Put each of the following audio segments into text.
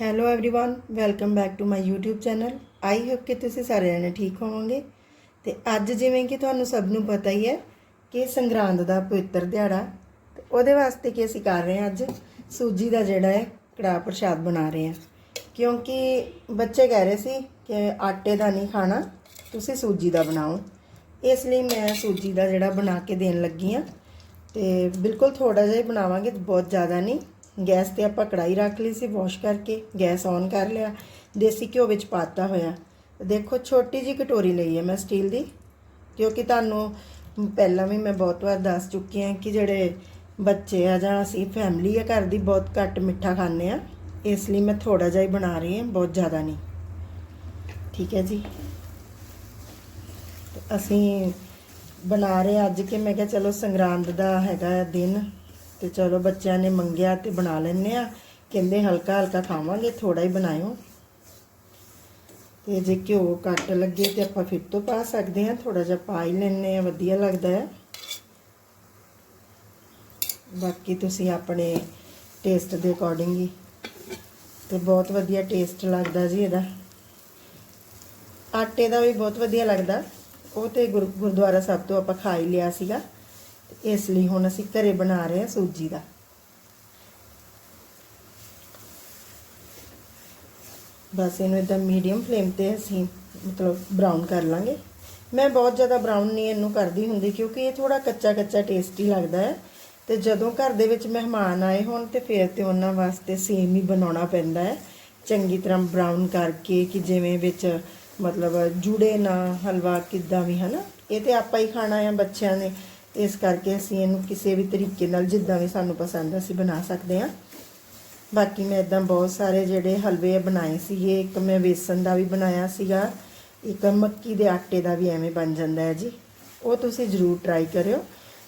hello everyone welcome back to my YouTube channel I hope ਕਿ ਤੁਸੀਂ ਸਾਰੇ ਜਣੇ ਠੀਕ ਹੋਵੋਗੇ ਤੇ ਅੱਜ ਜਿਵੇਂ ਕਿ ਤੁਹਾਨੂੰ ਸਭ ਨੂੰ ਪਤਾ ਹੀ ਹੈ ਕਿ ਸੰਗਰਾਂਦ ਦਾ ਪਵਿੱਤਰ ਦਿਹਾੜਾ ਤੇ ਉਹਦੇ ਵਾਸਤੇ ਕੀ ਅਸੀਂ ਕਰ ਰਹੇ ਹਾਂ ਅੱਜ ਸੂਜੀ ਦਾ ਜਿਹੜਾ ਹੈ ਕੜਾਹ ਪ੍ਰਸ਼ਾਦ ਬਣਾ ਰਹੇ ਹਾਂ ਕਿਉਂਕਿ ਬੱਚੇ ਕਹਿ ਰਹੇ ਸੀ ਕਿ ਆਟੇ ਦਾ ਨਹੀਂ ਖਾਣਾ ਤੁਸੀਂ ਸੂਜੀ ਦਾ ਬਣਾਓ ਇਸ ਲਈ ਮੈਂ ਸੂਜੀ ਦਾ ਜਿਹੜਾ ਬਣਾ ਕੇ ਦੇਣ ਲੱਗੀ ਹਾਂ ਤੇ ਬਿਲਕੁਲ ਥੋੜਾ ਜਿਹਾ ਹੀ ਬਣਾਵਾਂਗੇ ਬਹੁਤ ਜ਼ਿਆਦਾ ਨਹੀਂ ਗੈਸ ਤੇ ਆਪਾਂ ਕੜਾਈ ਰੱਖ ਲਈ ਸੀ ਵਾਸ਼ ਕਰਕੇ ਗੈਸ ਔਨ ਕਰ ਲਿਆ। ਦੇਸੀ ਘਿਓ ਵਿੱਚ ਪਾਤਾ ਹੋਇਆ। ਦੇਖੋ, ਛੋਟੀ ਜੀ ਕਟੋਰੀ ਲਈ ਹੈ ਮੈਂ ਸਟੀਲ ਦੀ, ਕਿਉਂਕਿ ਤੁਹਾਨੂੰ ਪਹਿਲਾਂ ਵੀ ਮੈਂ ਬਹੁਤ ਵਾਰ ਦੱਸ ਚੁੱਕੀ ਹਾਂ ਕਿ ਜਿਹੜੇ ਬੱਚੇ ਆ ਜਾਂ ਅਸੀਂ ਫੈਮਿਲੀ ਆ, ਘਰ ਦੀ ਬਹੁਤ ਘੱਟ ਮਿੱਠਾ ਖਾਂਦੇ ਆ। ਇਸ ਲਈ ਮੈਂ ਥੋੜਾ ਜਿਹਾ ਹੀ ਬਣਾ ਰਹੀ ਹਾਂ, ਬਹੁਤ ਜ਼ਿਆਦਾ ਨਹੀਂ। ਠੀਕ ਹੈ ਜੀ। ਅਸੀਂ ਬਣਾ ਰਹੇ ਅੱਜ ਕਿ ਮੈਂ ਕਿਹਾ ਚਲੋ ਸੰਗਰਾਂਦ ਦਾ ਹੈਗਾ ਦਿਨ। ਤੇ ਚਲੋ ਬੱਚਿਆਂ ਨੇ ਮੰਗਿਆ ਤੇ ਬਣਾ ਲੈਨੇ ਆ ਕਹਿੰਦੇ ਹਲਕਾ ਹਲਕਾ ਖਾਵਾਂਗੇ ਥੋੜਾ ਹੀ ਬਣਾਇਓ। ਤੇ ਜੇ ਘਿਓ ਘੱਟ ਲੱਗੇ ਤੇ ਆਪਾਂ ਫਿਰ ਤੋਂ ਪਾ ਸਕਦੇ ਆ ਥੋੜਾ ਜਿਹਾ ਪਾ ਹੀ ਲੈਨੇ ਆ ਵਧੀਆ ਲੱਗਦਾ ਹੈ। ਬਾਕੀ ਤੁਸੀਂ ਆਪਣੇ ਟੇਸਟ ਦੇ ਅਕੋਰਡਿੰਗ ਹੀ। ਤੇ ਬਹੁਤ ਵਧੀਆ ਟੇਸਟ ਲੱਗਦਾ ਜੀ ਇਹਦਾ। ਆਟੇ ਦਾ ਵੀ ਬਹੁਤ ਵਧੀਆ ਲੱਗਦਾ। ਉਹ ਤੇ ਗੁਰ- ਗੁਰਦੁਆਰਾ ਸਾਹਿਬ ਤੋਂ ਆਪਾਂ ਖਾ ਹੀ ਲਿਆ ਸੀਗਾ। ਇਸ ਲਈ ਹੁਣ ਅਸੀਂ ਘਰੇ ਬਣਾ ਰਹੇ ਹਾਂ ਸੂਜੀ ਦਾ। ਬਸ ਇਹਨੂੰ ਇਦਾਂ ਮੀਡੀਅਮ ਫਲੇਮ ਤੇ ਅਸੀਂ ਮਤਲਬ ਬਰਾਊਨ ਕਰ ਲਾਂਗੇ। ਮੈਂ ਬਹੁਤ ਜ਼ਿਆਦਾ ਬਰਾਊਨ ਨਹੀਂ ਇਹਨੂੰ ਕਰਦੀ ਹੁੰਦੀ ਕਿਉਂਕਿ ਇਹ ਥੋੜਾ ਕੱਚਾ ਕੱਚਾ ਟੇਸਟੀ ਲੱਗਦਾ ਹੈ। ਤੇ ਜਦੋਂ ਘਰ ਦੇ ਵਿੱਚ ਮਹਿਮਾਨ ਆਏ ਹੋਣ ਤੇ ਫਿਰ ਤੇ ਉਹਨਾਂ ਵਾਸਤੇ ਸੇਮ ਹੀ ਬਣਾਉਣਾ ਪੈਂਦਾ ਹੈ। ਚੰਗੀ ਤਰ੍ਹਾਂ ਬਰਾਊਨ ਕਰਕੇ ਕਿ ਜਿਵੇਂ ਵਿੱਚ ਮਤਲਬ ਜੁੜੇ ਨਾ ਹਲਵਾ ਕਿੱਦਾਂ ਵੀ ਹਨਾ। ਇਹ ਤੇ ਆਪਾਂ ਹੀ ਖਾਣਾ ਆ ਬੱਚਿਆਂ ਨੇ। ਇਸ ਕਰਕੇ ਅਸੀਂ ਇਹਨੂੰ ਕਿਸੇ ਵੀ ਤਰੀਕੇ ਨਾਲ ਜਿੱਦਾਂ ਵੀ ਸਾਨੂੰ ਪਸੰਦ ਅਸੀਂ ਬਣਾ ਸਕਦੇ ਹਾਂ। ਬਾਕੀ ਮੈਂ ਇਦਾਂ ਬਹੁਤ ਸਾਰੇ ਜਿਹੜੇ ਹਲਵੇ ਬਣਾਏ ਸੀਗੇ, ਇੱਕ ਮੈਂ ਵੇਸਣ ਦਾ ਵੀ ਬਣਾਇਆ ਸੀਗਾ, ਇੱਕ ਮੱਕੀ ਦੇ ਆਟੇ ਦਾ ਵੀ ਐਵੇਂ ਬਣ ਜਾਂਦਾ ਹੈ ਜੀ। ਉਹ ਤੁਸੀਂ ਜ਼ਰੂਰ ਟਰਾਈ ਕਰਿਓ।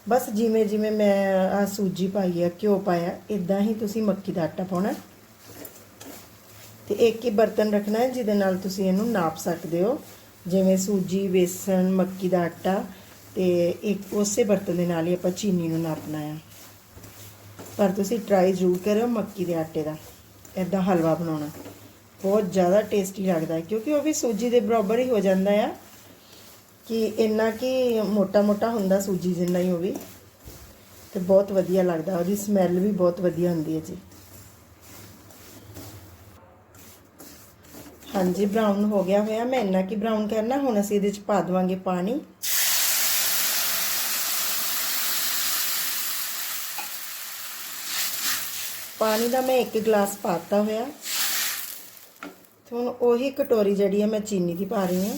ਬਸ ਜਿਵੇਂ ਜਿਵੇਂ ਮੈਂ ਆ ਸੂਜੀ ਪਾਈ ਹੈ ਘਿਓ ਪਾਇਆ ਇਦਾਂ ਹੀ ਤੁਸੀਂ ਮੱਕੀ ਦਾ ਆਟਾ ਪਾਉਣਾ। ਤੇ ਇੱਕ ਹੀ ਬਰਤਨ ਰੱਖਣਾ ਹੈ, ਜਿਹਦੇ ਨਾਲ ਤੁਸੀਂ ਇਹਨੂੰ ਨਾਪ ਸਕਦੇ ਹੋ। ਜਿਵੇਂ ਸੂਜੀ, ਵੇਸਣ, ਮੱਕੀ ਦਾ ਆਟਾ ਤੇ ਇੱਕ ਉਸੇ ਬਰਤਨ ਦੇ ਨਾਲ ਹੀ ਆਪਾਂ ਚੀਨੀ ਨੂੰ ਨਾਪਣਾ ਹੈ ਪਰ ਤੁਸੀਂ ਟਰਾਈ ਜ਼ਰੂਰ ਕਰਿਓ ਮੱਕੀ ਦੇ ਆਟੇ ਦਾ ਇਦਾਂ ਹਲਵਾ ਬਣਾਉਣਾ। ਬਹੁਤ ਜ਼ਿਆਦਾ ਟੇਸਟੀ ਲੱਗਦਾ, ਕਿਉਂਕਿ ਉਹ ਵੀ ਸੂਜੀ ਦੇ ਬਰਾਬਰ ਹੀ ਹੋ ਜਾਂਦਾ ਆ। ਕਿ ਇੰਨਾ ਕਿ ਮੋਟਾ ਮੋਟਾ ਹੁੰਦਾ ਸੂਜੀ ਜਿੰਨਾ ਹੀ ਉਹ ਵੀ। ਤੇ ਬਹੁਤ ਵਧੀਆ ਲੱਗਦਾ, ਉਹਦੀ ਸਮੈਲ ਵੀ ਬਹੁਤ ਵਧੀਆ ਹੁੰਦੀ ਹੈ ਜੀ। ਹਾਂਜੀ ਬਰਾਊਨ ਹੋ ਗਿਆ ਹੋਇਆ। ਮੈਂ ਇੰਨਾ ਕਿ ਬਰਾਊਨ ਕਰਨਾ, ਹੁਣ ਅਸੀਂ ਇਹਦੇ ਚ ਪਾ ਦਵਾਂਗੇ ਪਾਣੀ। ਪਾਣੀ ਦਾ ਮੈਂ 1 ਗਲਾਸ ਪਾਤਾ ਹੋਇਆ। ਤੇ ਹੁਣ ਉਹੀ ਕਟੋਰੀ ਜਿਹੜੀ ਹੈ ਮੈਂ ਚੀਨੀ ਦੀ ਪਾ ਰਹੀ ਹਾਂ।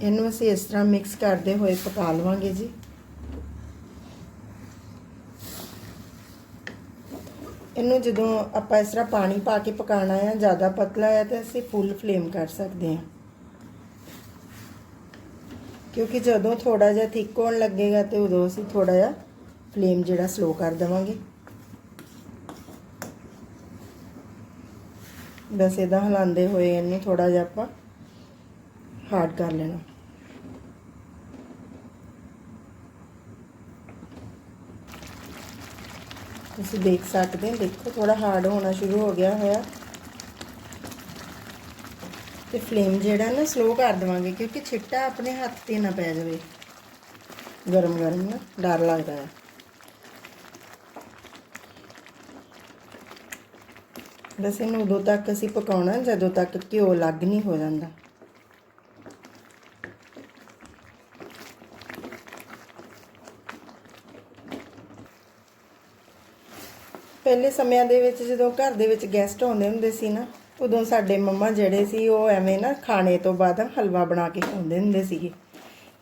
ਇਹਨੂੰ ਅਸੀਂ ਇਸ ਤਰ੍ਹਾਂ ਮਿਕਸ ਕਰਦੇ ਹੋਏ ਪਕਾ ਲਵਾਂਗੇ ਜੀ। ਇਹਨੂੰ ਜਦੋਂ ਆਪਾਂ ਇਸ ਤਰ੍ਹਾਂ ਪਾਣੀ ਪਾ ਕੇ ਪਕਾਣਾ ਹੈ ਜ਼ਿਆਦਾ ਪਤਲਾ ਹੈ ਤਾਂ ਅਸੀਂ ਫੁੱਲ ਫਲੇਮ ਕਰ ਸਕਦੇ ਹਾਂ। ਕਿਉਂਕਿ ਜਦੋਂ ਥੋੜਾ ਜਿਹਾ ਥਿੱਕ ਹੋਣ ਲੱਗੇਗਾ ਤੇ ਉਦੋਂ ਅਸੀਂ ਥੋੜਾ ਜਿਹਾ ਫਲੇਮ ਜਿਹੜਾ ਸਲੋ ਕਰ ਦੇਵਾਂਗੇ। ਬਸ ਇਹਦਾ ਹਿਲਾਉਂਦੇ ਹੋਏ ਇਹਨੂੰ ਥੋੜਾ ਜਿਹਾ ਆਪਾਂ ਹਾਰਡ ਕਰ ਲੈਣਾ। ਤੁਸੀਂ ਦੇਖ ਸਕਦੇ ਹੋ, ਦੇਖੋ ਥੋੜਾ ਹਾਰਡ ਹੋਣਾ ਸ਼ੁਰੂ ਹੋ ਗਿਆ ਹੋਇਆ। ਤੇ ਫਲੇਮ ਜਿਹੜਾ ਨਾ ਸਲੋ ਕਰ ਦਵਾਂਗੇ ਕਿਉਂਕਿ ਛਿੱਟਾ ਆਪਣੇ ਹੱਥ ਤੇ ਨਾ ਪੈ ਜਾਵੇ। ਗਰਮ ਗਰਮ ਨਾ, ਡਰ ਲੱਗਦਾ ਹੈ। ਬਸ ਇਹਨੂੰ ਉਦੋਂ ਤੱਕ ਅਸੀਂ ਪਕਾਉਣਾ, ਜਦੋਂ ਤੱਕ ਘਿਓ ਲੱਗ ਨਹੀਂ ਹੋ ਜਾਂਦਾ। ਪਹਿਲੇ ਸਮਿਆਂ ਦੇ ਵਿੱਚ ਜਦੋਂ ਘਰ ਦੇ ਵਿੱਚ ਗੈਸਟ ਆਉਂਦੇ ਹੁੰਦੇ ਸੀ ਨਾ ਉਦੋਂ ਸਾਡੇ ਮੰਮਾ ਜਿਹੜੇ ਸੀ, ਉਹ ਐਵੇਂ ਨਾ ਖਾਣੇ ਤੋਂ ਬਾਅਦ ਹਲਵਾ ਬਣਾ ਕੇ ਖਵਾਉਂਦੇ ਹੁੰਦੇ ਸੀਗੇ।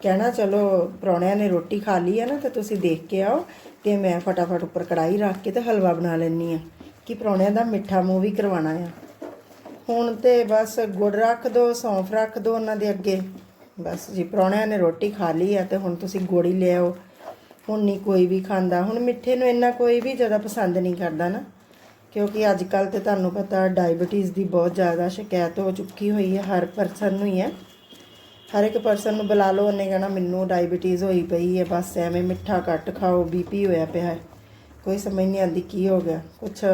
ਕਹਿਣਾ, ਚਲੋ, ਪ੍ਰਾਹੁਣਿਆਂ ਨੇ ਰੋਟੀ ਖਾ ਲਈ ਹੈ ਨਾ, ਤਾਂ ਤੁਸੀਂ ਦੇਖ ਕੇ ਆਓ ਤੇ ਮੈਂ ਫਟਾਫਟ ਉੱਪਰ ਕੜਾਈ ਰੱਖ ਕੇ ਤੇ ਹਲਵਾ ਬਣਾ ਲੈਣੀ ਆ, ਕਿ ਪ੍ਰਾਹੁਣਿਆਂ ਦਾ ਮਿੱਠਾ ਮੂੰਹ ਵੀ ਕਰਵਾਉਣਾ ਆ। ਹੁਣ ਤੇ ਬਸ ਗੁੜ ਰੱਖ ਦੋ, ਸੌਂਫ ਰੱਖ ਦੋ ਉਹਨਾਂ ਦੇ ਅੱਗੇ। ਬਸ ਜੀ, ਪ੍ਰਾਹੁਣਿਆਂ ਨੇ ਰੋਟੀ ਖਾ ਲਈ ਆ ਤੇ ਹੁਣ ਤੁਸੀਂ ਗੁੜ ਹੀ ਲਿਆਓ ਹੁਣ ਨਹੀਂ ਕੋਈ ਵੀ ਖਾਂਦਾ। ਹੁਣ ਮਿੱਠੇ ਨੂੰ ਇੰਨਾ ਕੋਈ ਵੀ ਜ਼ਿਆਦਾ ਪਸੰਦ ਨਹੀਂ ਕਰਦਾ ਨਾ। ਕਿਉਂਕਿ ਅੱਜ ਕੱਲ ਤੇ ਤੁਹਾਨੂੰ ਪਤਾ ਡਾਇਬੀਟੀਜ਼ ਦੀ ਬਹੁਤ ਜ਼ਿਆਦਾ ਸ਼ਿਕਾਇਤ ਹੋ ਚੁੱਕੀ ਹੋਈ ਹੈ, ਹਰ ਪਰਸਨ ਨੂੰ ਹੀ ਹੈ। ਹਰ ਇੱਕ ਪਰਸਨ ਨੂੰ ਬੁਲਾ ਲਓ, ਉਹਨੇ ਕਹਿਣਾ ਮੈਨੂੰ ਡਾਇਬੀਟੀਜ਼ ਹੋਈ ਪਈ ਹੈ, ਬਸ ਐਵੇਂ ਮਿੱਠਾ ਘੱਟ ਖਾਓ ਬੀਪੀ ਹੋਇਆ ਪਿਆ ਹੈ। ਕੋਈ ਸਮਝ ਨਹੀਂ ਆਉਂਦੀ ਕੀ ਹੋ ਗਿਆ। ਕੁਛ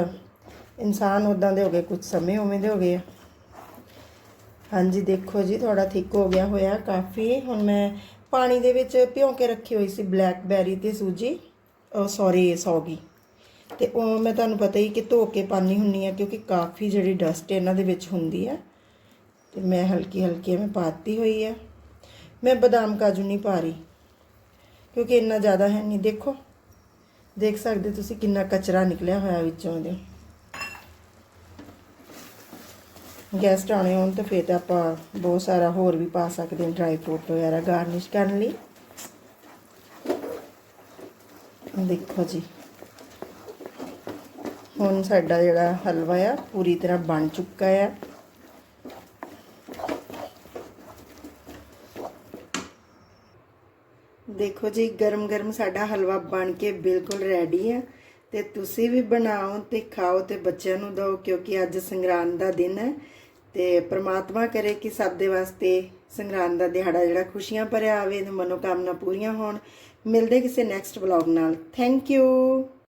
ਇਨਸਾਨ ਉਦਾਂ ਦੇ ਹੋ ਗਏ ਕੁਝ ਸਮੇਂ ਉਵੇਂ ਦੇ ਹੋ ਗਏ ਆ। ਹਾਂਜੀ, ਦੇਖੋ ਜੀ ਥੋੜਾ ਥਿਕ ਹੋ ਗਿਆ ਹੋਇਆ ਕਾਫੀ। ਹੁਣ ਮੈਂ ਪਾਣੀ ਦੇ ਵਿੱਚ ਭਿਉਂ ਕੇ ਰੱਖੀ ਹੋਈ ਸੀ ਬਲੈਕਬੈਰੀ ਤੇ ਸੂਜੀ ਉਹ ਸੌਰੀ ਸੌਗੀ। ਤੇ ਉਹ ਮੈਂ ਤੁਹਾਨੂੰ ਪਤਾ ਹੀ ਕਿ ਧੋ ਕੇ ਪਾਣੀ ਹੁੰਨੀ ਆ ਕਿਉਂਕਿ ਕਾਫੀ ਜਿਹੜੀ ਡਸਟ ਇਹਨਾਂ ਦੇ ਵਿੱਚ ਹੁੰਦੀ ਆ ਤੇ ਮੈਂ ਹਲਕੀ ਹਲਕੀ ਮੈਂ ਪਾਤੀ ਹੋਈ ਆ ਮੈਂ ਬਦਾਮ ਕਾਜੂ ਨਹੀਂ ਪਾ ਰਹੀ ਕਿਉਂਕਿ ਇੰਨਾ ਜ਼ਿਆਦਾ ਹੈ ਨਹੀਂ। ਦੇਖੋ, ਦੇਖ ਸਕਦੇ ਤੁਸੀਂ ਕਿੰਨਾ ਕਚਰਾ ਨਿਕਲਿਆ ਹੋਇਆ ਵਿੱਚੋਂ ਇਹਦੇ। ਗੈਸਟ ਆਉਣੇ ਹੋਣ ਤਾਂ ਫਿਰ ਤਾਂ ਆਪਾਂ ਬਹੁਤ ਸਾਰਾ ਹੋਰ ਵੀ ਪਾ ਸਕਦੇ ਹਾਂ ਡਰਾਈ ਫਰੂਟ ਵਗੈਰਾ ਗਾਰਨਿਸ਼ ਕਰਨ ਲਈ। ਦੇਖੋ ਜੀ। ਹੁਣ ਸਾਡਾ ਜਿਹੜਾ ਹਲਵਾ ਆ, ਪੂਰੀ ਤਰ੍ਹਾਂ ਬਣ ਚੁੱਕਾ ਆ। ਦੇਖੋ ਜੀ ਗਰਮ ਗਰਮ ਸਾਡਾ ਹਲਵਾ ਬਣ ਕੇ ਬਿਲਕੁਲ ਰੈਡੀ ਆ ਤੇ ਤੁਸੀਂ ਵੀ ਬਣਾਓ ਤੇ ਖਾਓ ਤੇ ਬੱਚਿਆਂ ਨੂੰ ਦਿਓ, ਕਿਉਂਕਿ ਅੱਜ ਸੰਗਰਾਂਦ ਦਾ ਦਿਨ ਹੈ ਤੇ ਪ੍ਰਮਾਤਮਾ ਕਰੇ ਕਿ ਸਭ ਦੇ ਵਾਸਤੇ ਸੰਗਰਾਂਦ ਦਾ ਦਿਹਾੜਾ ਜਿਹੜਾ ਖੁਸ਼ੀਆਂ ਭਰਿਆ ਆਵੇ ਤੇ ਮਨੋਕਾਮਨਾ ਪੂਰੀਆਂ ਹੋਣ। ਮਿਲਦੇ ਕਿਸੇ ਨੈਕਸਟ ਵਲੌਗ ਨਾਲ। Thank you